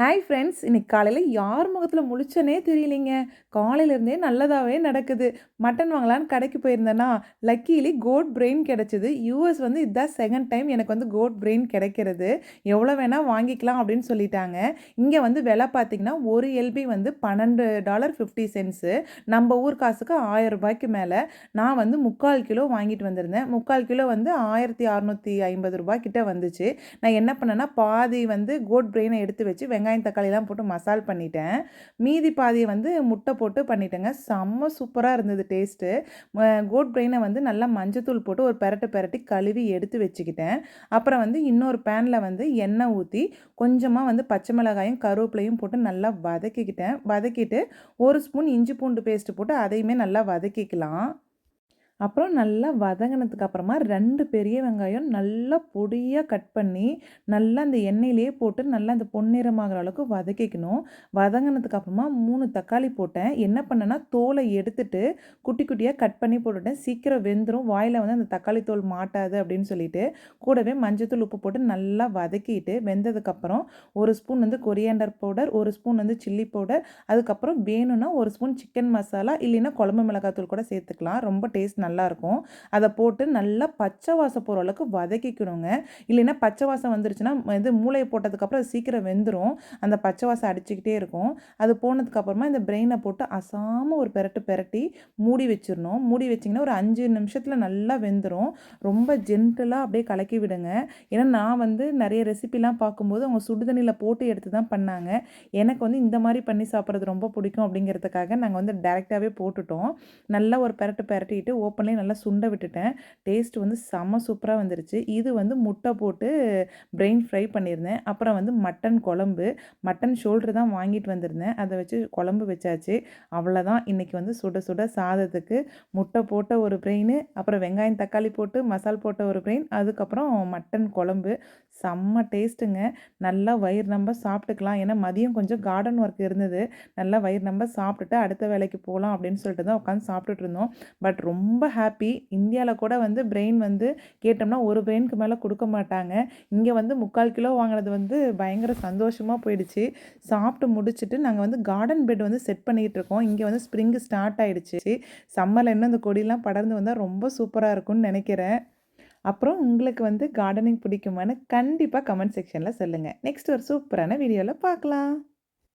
Hi friends இன்னைக்கு காலையில் யார் முகத்தில் முழிச்சனே தெரியலீங்க. காலையிலேருந்தே நல்லதாகவே நடக்குது. மட்டன் வாங்கலான்னு கடைக்கு போயிருந்தேன்னா லக்கீலி கோட் பிரெயின் கிடச்சிது. யூஎஸ் வந்து இதுதான் செகண்ட் டைம் எனக்கு வந்து கோட் பிரெயின் கிடைக்கிறது. எவ்வளோ வேணால் வாங்கிக்கலாம் அப்படின்னு சொல்லிட்டாங்க. இங்கே வந்து விலை பார்த்திங்கன்னா ஒரு எல்பி வந்து பன்னெண்டு டாலர் ஃபிஃப்டி சென்ட்ஸு நம்ம ஊர் காசுக்கு ஆயிரம் ரூபாய்க்கு மேலே நான் வந்து முக்கால் கிலோ வாங்கிட்டு வந்திருந்தேன். முக்கால் கிலோ வந்து ஆயிரத்தி அறநூற்றி ஐம்பது ரூபாய் கிட்ட வந்துச்சு. நான் என்ன பண்ணேன்னா பாதி வந்து கோட் பிரெயினை எடுத்து வச்சு வெங்காயம் வெங்காயம் தக்காளிலாம் போட்டு மசால் பண்ணிட்டேன். மீதி பாதியை வந்து முட்டை போட்டு பண்ணிட்டேங்க. செம்ம சூப்பராக இருந்தது டேஸ்ட்டு. கோட் பிரெயினை வந்து நல்லா மஞ்சத்தூள் போட்டு ஒரு பெரட்டு பெரட்டி கழுவி எடுத்து வச்சுக்கிட்டேன். அப்புறம் வந்து இன்னொரு பேனில் வந்து எண்ணெய் ஊற்றி கொஞ்சமாக வந்து பச்சை மிளகாயும் கருவேப்பிலையும் போட்டு நல்லா வதக்கிக்கிட்டேன். வதக்கிட்டு ஒரு ஸ்பூன் இஞ்சி பூண்டு பேஸ்ட்டு போட்டு அதையுமே நல்லா வதக்கிக்கலாம். அப்புறம் நல்லா வதங்கினதுக்கு அப்புறமா ரெண்டு பெரிய வெங்காயம் நல்லா பொடியாக கட் பண்ணி நல்லா அந்த எண்ணெயிலேயே போட்டு நல்லா அந்த பொன்னிறமாகிற அளவுக்கு வதக்கிக்கணும். வதங்கினதுக்கு அப்புறமா மூணு தக்காளி போட்டேன். என்ன பண்ணேன்னா தோலை எடுத்துட்டு குட்டி குட்டியாக கட் பண்ணி போட்டுட்டேன். சீக்கிரம் வெந்துடும் வாயில் வந்து அந்த தக்காளி தோல் மாட்டாது அப்படின்னு சொல்லிட்டு கூடவே மஞ்சத்தூள் உப்பு போட்டு நல்லா வதக்கிட்டு வெந்ததுக்கப்புறம் ஒரு ஸ்பூன் வந்து கொரியாண்டர் பவுடர் ஒரு ஸ்பூன் வந்து சில்லி பவுடர். அதுக்கப்புறம் வேணும்னா ஒரு ஸ்பூன் சிக்கன் மசாலா இல்லைன்னா குழம்பு மிளகாத்தூள் கூட சேர்த்துக்கலாம். ரொம்ப டேஸ்ட் நல்லாயிருக்கும். அதை போட்டு நல்லா பச்சை வாசம் போகிற அளவுக்கு வதக்கிக்கணுங்க. இல்லைன்னா பச்சை வாசம் வந்துருச்சுன்னா இது மூளையை போட்டதுக்கப்புறம் அது சீக்கிரம் வெந்துடும் அந்த பச்சை வாசம் அடிச்சுக்கிட்டே இருக்கும். அது போனதுக்கப்புறமா இந்த பிரெயினை போட்டு அசாமல் ஒரு பெரட்டு பெரட்டி மூடி வச்சிடணும். மூடி வச்சிங்கன்னா ஒரு அஞ்சு நிமிஷத்தில் நல்லா வெந்துடும் ரொம்ப ஜென்டலாக அப்படியே கலக்கி விடுங்க. ஏன்னா நான் வந்து நிறைய ரெசிபிலாம் பார்க்கும்போது அவங்க சுடுதண்ணியில் போட்டு எடுத்து தான் பண்ணாங்க. எனக்கு வந்து இந்த மாதிரி பண்ணி சாப்பிட்றது ரொம்ப பிடிக்கும் அப்படிங்கிறதுக்காக நாங்கள் வந்து டேரெக்டாகவே போட்டுட்டோம். நல்லா ஒரு பெரட்டு பெரட்டிட்டு ஓப்பன் ஓப்பன்லேயே நல்லா சுண்ட விட்டுட்டேன். டேஸ்ட் வந்து செம்ம சூப்பராக வந்துருச்சு. இது வந்து முட்டை போட்டு பிரெயின் ஃப்ரை பண்ணியிருந்தேன். அப்புறம் வந்து மட்டன் குழம்பு மட்டன் ஷோல்டர் தான் வாங்கிட்டு வந்திருந்தேன். அதை வச்சு குழம்பு வச்சாச்சு. அவ்வளோதான் இன்றைக்கி வந்து சுட சுட சாதத்துக்கு முட்டை போட்ட ஒரு பிரெயின் அப்புறம் வெங்காயம் தக்காளி போட்டு மசால் போட்ட ஒரு பிரெயின் அதுக்கப்புறம் மட்டன் குழம்பு. செம்ம டேஸ்ட்டுங்க நல்லா வயிறு நம்ப சாப்பிட்டுக்கலாம். ஏன்னா மதியம் கொஞ்சம் கார்டன் ஒர்க் இருந்தது. நல்லா வயிறு நம்ப சாப்பிட்டுட்டு அடுத்த வேலைக்கு போகலாம் அப்படின்னு சொல்லிட்டு தான் உட்காந்து சாப்பிட்டுட்டு இருந்தோம். பட் ரொம்ப ஹாப்பி இந்தியாவில் கூட வந்து பிரெயின் வந்து கேட்டோம்னா ஒரு பிரெயினுக்கு மேலே கொடுக்க மாட்டாங்க. இங்கே வந்து முக்கால் கிலோ வாங்கினது வந்து பயங்கர சந்தோஷமாக போயிடுச்சு. சாப்பிட்டு முடிச்சுட்டு நாங்கள் வந்து கார்டன் பெட் வந்து செட் பண்ணிகிட்டு இருக்கோம். இங்கே வந்து ஸ்ப்ரிங்கு ஸ்டார்ட் ஆகிடுச்சு சம்மரில் இன்னும் அந்த கொடியெலாம் படர்ந்து வந்தால் ரொம்ப சூப்பராக இருக்கும்னு நினைக்கிறேன். அப்புறம் உங்களுக்கு வந்து கார்டனிங் பிடிக்குமான்னு கண்டிப்பாக கமெண்ட் செக்ஷனில் சொல்லுங்கள் நெக்ஸ்ட் ஒரு சூப்பரான வீடியோவில் பார்க்கலாம்.